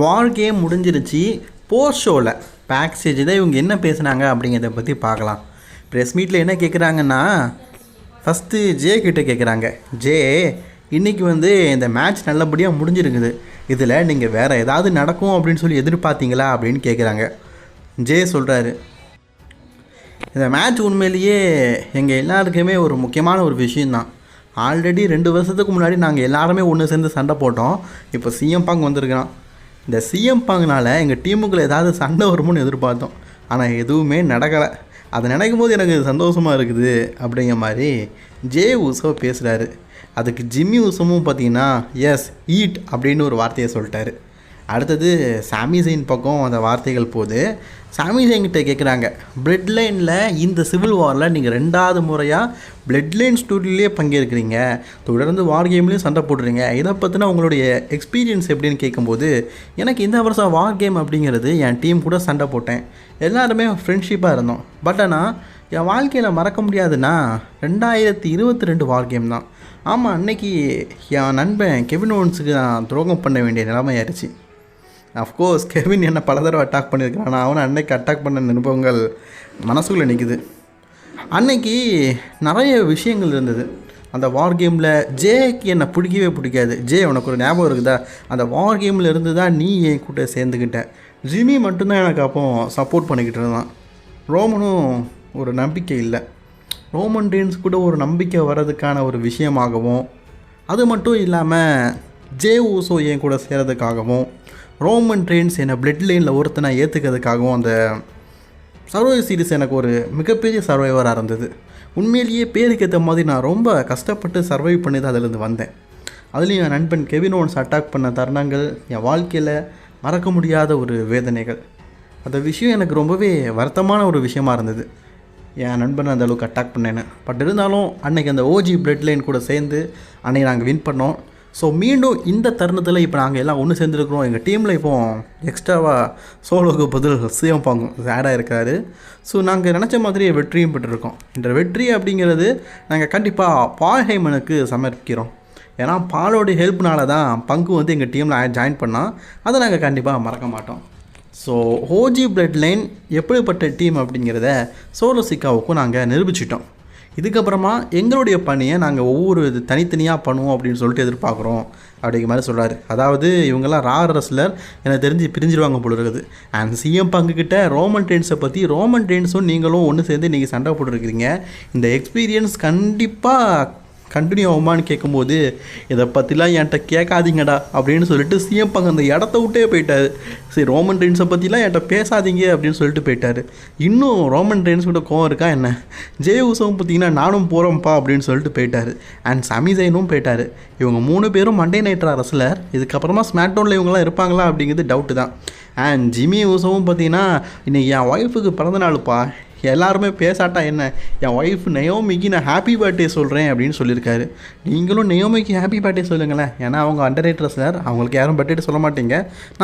வார் game முடிஞ்சிருச்சு post ஷோவில் பேக்ஸேஜ் தான் இவங்க என்ன பேசுனாங்க அப்படிங்கிறத பற்றி பார்க்கலாம். ப்ரெஸ் மீட்டில் என்ன கேட்குறாங்கன்னா ஃபஸ்ட்டு ஜே கிட்டே கேட்குறாங்க ஜே இன்றைக்கி வந்து இந்த மேட்ச் நல்லபடியாக முடிஞ்சிருக்குது. இதில் நீங்கள் வேறு ஏதாவது நடக்கும் அப்படின்னு சொல்லி எதிர்பார்த்தீங்களா அப்படின்னு கேட்குறாங்க ஜே சொல்கிறாரு இந்த மேட்ச் உண்மையிலேயே எங்கள் எல்லாருக்குமே ஒரு முக்கியமான ஒரு விஷயந்தான் ஆல்ரெடி ரெண்டு வருஷத்துக்கு முன்னாடி நாங்கள் எல்லாருமே ஒன்று சேர்ந்து சண்டை போட்டோம். இப்போ சிஎம் பாங் வந்திருக்கிறான். இந்த சிஎம் பாங்னால எங்கள் டீமுக்குள்ள ஏதாவது சண்டை வருமோன்னு எதிர்பார்த்தோம். ஆனால் எதுவுமே நடக்கலை. அதை நினைக்கும் போது எனக்கு சந்தோஷமாக இருக்குது அப்படிங்கிற மாதிரி ஜே உசோ பேசுகிறாரு அதுக்கு ஜிம்மி உசமும் பார்த்தீங்கன்னா எஸ் ஈட் அப்படின்னு ஒரு வார்த்தையை சொல்லிட்டாரு. அடுத்தது சாமி ஜெயின் பக்கம் அந்த வார்த்தைகள் போகுது. சாமி ஜெயின் கிட்ட கேட்குறாங்க பிளட் லைனில் இந்த சிவில் வாரில் நீங்கள் ரெண்டாவது முறையாக பிளட் லைன் ஸ்டூடியோலேயே பங்கேற்கிறீங்க. தொடர்ந்து வார் கேம்லேயும் சண்டை போடுறீங்க. இதை பற்றின உங்களுடைய எக்ஸ்பீரியன்ஸ் எப்படின்னு கேட்கும்போது எனக்கு இந்த வருஷம் வார் கேம் அப்படிங்கிறது என் டீம் கூட சண்டை போட்டேன். எல்லாருமே ஃப்ரெண்ட்ஷிப்பாக இருந்தோம். பட் ஆனால் என் வாழ்க்கையில் மறக்க முடியாதுன்னா ரெண்டாயிரத்தி இருபத்தி ரெண்டு வார் கேம் தான். ஆமாம் அன்னைக்கு என் நண்பன் கெவின் ஓன்ஸுக்கு நான் துரோகம் பண்ண வேண்டிய நிலைமையாயிருச்சு அஃப்கோர்ஸ் கெவின் என்னை பல தடவை அட்டாக் பண்ணியிருக்கிறான். நான் அவனை அன்னைக்கு அட்டாக் பண்ண நிருபங்கள் மனசுக்குள்ளே நிற்குது அன்னைக்கு நிறைய விஷயங்கள் இருந்தது. அந்த வார் கேமில் ஜேக்கு என்னை பிடிக்கவே பிடிக்காது. ஜே உனக்கு ஒரு ஞாபகம் இருக்குதா? அந்த வார் கேமில் இருந்து தான் நீ என் கூட சேர்ந்துக்கிட்ட ஜிமி மட்டும்தான் எனக்கு அப்போ சப்போர்ட் பண்ணிக்கிட்டு இருந்தான். ரோமனும் ஒரு நம்பிக்கை இல்லை. ரோமன் டீன்ஸ் கூட ஒரு நம்பிக்கை வர்றதுக்கான ஒரு விஷயமாகவும் அது மட்டும் இல்லாமல் ஜே ஊசோ என் கூட சேர்றதுக்காகவும் ரோமன் ட்ரெயின்ஸ் என்னை பிளட் லைனில் ஒருத்தனை ஏற்றுக்கிறதுக்காகவும் அந்த சர்வை சீரிஸ் எனக்கு ஒரு மிகப்பெரிய சர்வைவராக இருந்தது. உண்மையிலேயே பேருக்கு ஏற்ற மாதிரி நான் ரொம்ப கஷ்டப்பட்டு சர்வைவ் பண்ணி தான் அதிலேருந்து வந்தேன். அதுலேயும் என் நண்பன் கெவின் ஓன்ஸ் அட்டாக் பண்ண தருணங்கள் என் வாழ்க்கையில் மறக்க முடியாத ஒரு வேதனைகள். அந்த விஷயம் எனக்கு ரொம்பவே வருத்தமான ஒரு விஷயமா இருந்தது. என் நண்பன் அந்த அளவுக்கு அட்டாக் பண்ணேன்னு. பட் இருந்தாலும் அன்றைக்கி அந்த ஓஜி பிளட் லைன் கூட சேர்ந்து அன்னைக்கு நாங்கள் வின் பண்ணோம். ஸோ மீண்டும் இந்த தருணத்தில் இப்போ நாங்கள் எல்லாம் ஒன்று சேர்ந்துருக்குறோம். எங்கள் டீமில் இப்போ எக்ஸ்ட்ராவாக சோலோக்கு பதில் சிஎம் பாங்கும் ஆட் இருக்காரு ஸோ நாங்கள் நினச்ச மாதிரியே வெற்றியும் பெற்றிருக்கோம். இந்த வெற்றி அப்படிங்கிறது நாங்கள் கண்டிப்பாக பால்ஹைமனுக்கு சமர்ப்பிக்கிறோம். ஏன்னா பாலோடைய ஹெல்ப்னால தான் பங்கு வந்து எங்கள் டீமில் ஜாயின் பண்ணால் அதை நாங்கள் கண்டிப்பாக மறக்க மாட்டோம். ஸோ ஹோஜி பிளட் லைன் எப்படிப்பட்ட டீம் அப்படிங்கிறத சோலோசிக்காவுக்கும் நாங்கள் நிரூபிச்சிட்டோம். இதுக்கப்புறமா எங்களுடைய பணியை நாங்கள் ஒவ்வொரு இது தனித்தனியாக பண்ணுவோம் அப்படின்னு சொல்லிட்டு எதிர்பார்க்குறோம் அப்படிங்கிற மாதிரி சொல்கிறாரு. அதாவது இவங்கெல்லாம் ரா ரெஸ்லர் எனக்கு தெரிஞ்சு பிரிஞ்சிருவாங்க போல இருக்குது. அண்ட் சிஎம் பங்குக்கிட்ட ரோமன் ட்ரெயின்ஸை பற்றி ரோமன் ட்ரெயின்ஸும் நீங்களும் ஒன்று சேர்ந்து நீங்கள் சண்டை போட்டுருக்கிறீங்க. இந்த எக்ஸ்பீரியன்ஸ் கண்டிப்பாக கண்டினியூ ஆகுமான்னு கேட்கும்போது இதை பற்றிலாம் என்கிட்ட கேட்காதீங்கடா அப்படின்னு சொல்லிட்டு சிஎம் பங்கு அந்த இடத்த விட்டே போயிட்டார். சரி ரோமன் ரெயின்ஸை பற்றிலாம் என்கிட்ட பேசாதீங்க அப்படின்னு சொல்லிட்டு போயிட்டார். இன்னும் ரோமன் ரெயின்ஸ் கூட கோவம் இருக்கா என்ன? ஜெய உசவம் பார்த்தீங்கன்னா நானும் போகிறோம்ப்பா அப்படின்னு சொல்லிட்டு போயிட்டார். அண்ட் சமிசைனும் போயிட்டார். இவங்க மூணு பேரும் மண்டே நைட்ரா ரசலர் இதுக்கப்புறமா ஸ்மாக்டவுனில் இவங்கெல்லாம் இருப்பாங்களா அப்படிங்கிறது டவுட்டு தான். அண்ட் ஜிமி உசவும் பார்த்தீங்கன்னா இன்றைக்கி என் ஒய்ஃபுக்கு பிறந்த நாளுப்பா. எல்லாருமே பேசாட்டா என்ன? என் ஒய்ஃப் நயோமிக்கு நான் ஹாப்பி பர்த்டே சொல்கிறேன் அப்படின்னு சொல்லியிருக்காரு. நீங்களும் நயோமிக்கு ஹாப்பி பர்த்டே சொல்லுங்களேன். ஏன்னா அவங்க அண்டர் ரேட்டர் சார் அவங்களுக்கு யாரும் பர்த்டே சொல்ல மாட்டீங்க.